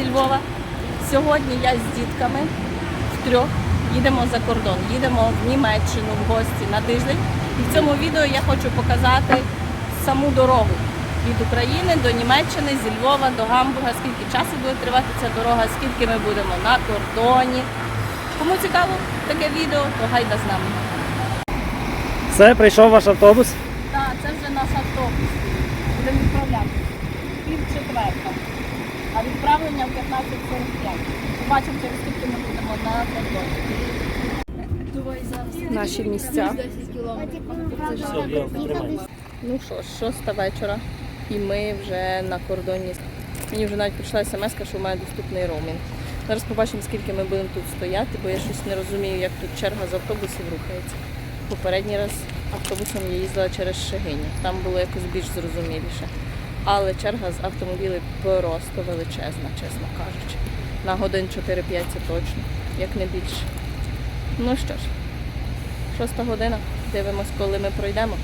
зі Львова. Сьогодні я з дітками втрьох їдемо за кордон. Їдемо в Німеччину в гості на тиждень. І в цьому відео я хочу показати саму дорогу від України до Німеччини, зі Львова до Гамбурга, скільки часу буде тривати ця дорога, скільки ми будемо на кордоні. Кому цікаво таке відео, то гайда з нами. Все, прийшов ваш автобус. Так, це вже наш автобус. Будемо відправляти. Пів четверта. А відправлення в 15.45. Побачимо, через скільки ми будемо на кордоні. Наші місця. Ну що ж, шоста вечора. І ми вже на кордоні. Мені вже навіть прийшла смс, що в мене доступний роумінг. Зараз побачимо, скільки ми будемо тут стояти, бо я щось не розумію, як тут черга з автобусів рухається. Попередній раз автобусом я їздила через Шегині. Там було якось більш зрозуміліше. Але черга з автомобілів просто величезна, чесно кажучи. На годин 4-5 це точно, як не більше. Ну що ж, шоста година. Дивимось, коли ми пройдемо.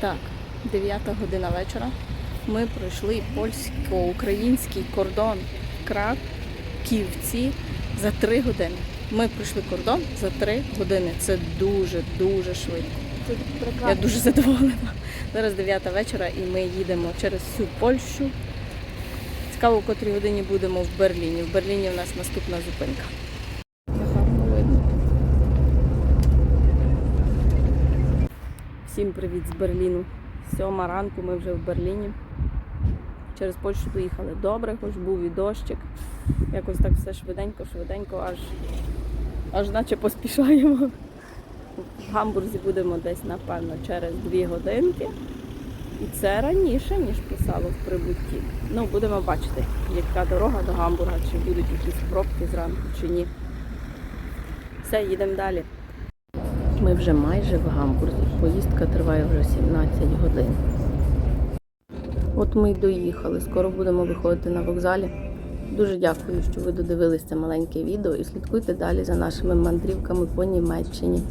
Так, 9 година вечора. Ми пройшли польсько-український кордон Краківці за 3 години. Ми пройшли кордон за 3 години. Це дуже Я дуже задоволена. Зараз 9 вечора і ми їдемо через всю Польщу. Цікаво, в котрій годині будемо в Берліні. В Берліні в нас наступна зупинка. Всім привіт з Берліну. Сьома ранку ми вже в Берліні. Через Польщу доїхали добре, хоч був і дощик. Якось так все швиденько, швиденько, аж, аж наче поспішаємо. В Гамбурзі будемо десь, напевно, через дві годинки. І це раніше, ніж писало в прибутті. Ну, будемо бачити, яка дорога до Гамбурга, чи будуть якісь пробки зранку, чи ні. Все, їдемо далі. Ми вже майже в Гамбурзі. Поїздка триває вже 17 годин. От ми й доїхали. Скоро будемо виходити на вокзалі. Дуже дякую, що ви додивились це маленьке відео і слідкуйте далі за нашими мандрівками по Німеччині.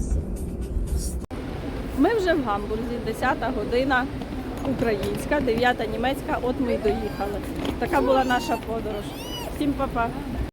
Ми вже в Гамбурзі, 10 година українська, 9 німецька. От ми й доїхали. Така була наша подорож. Всім па-па!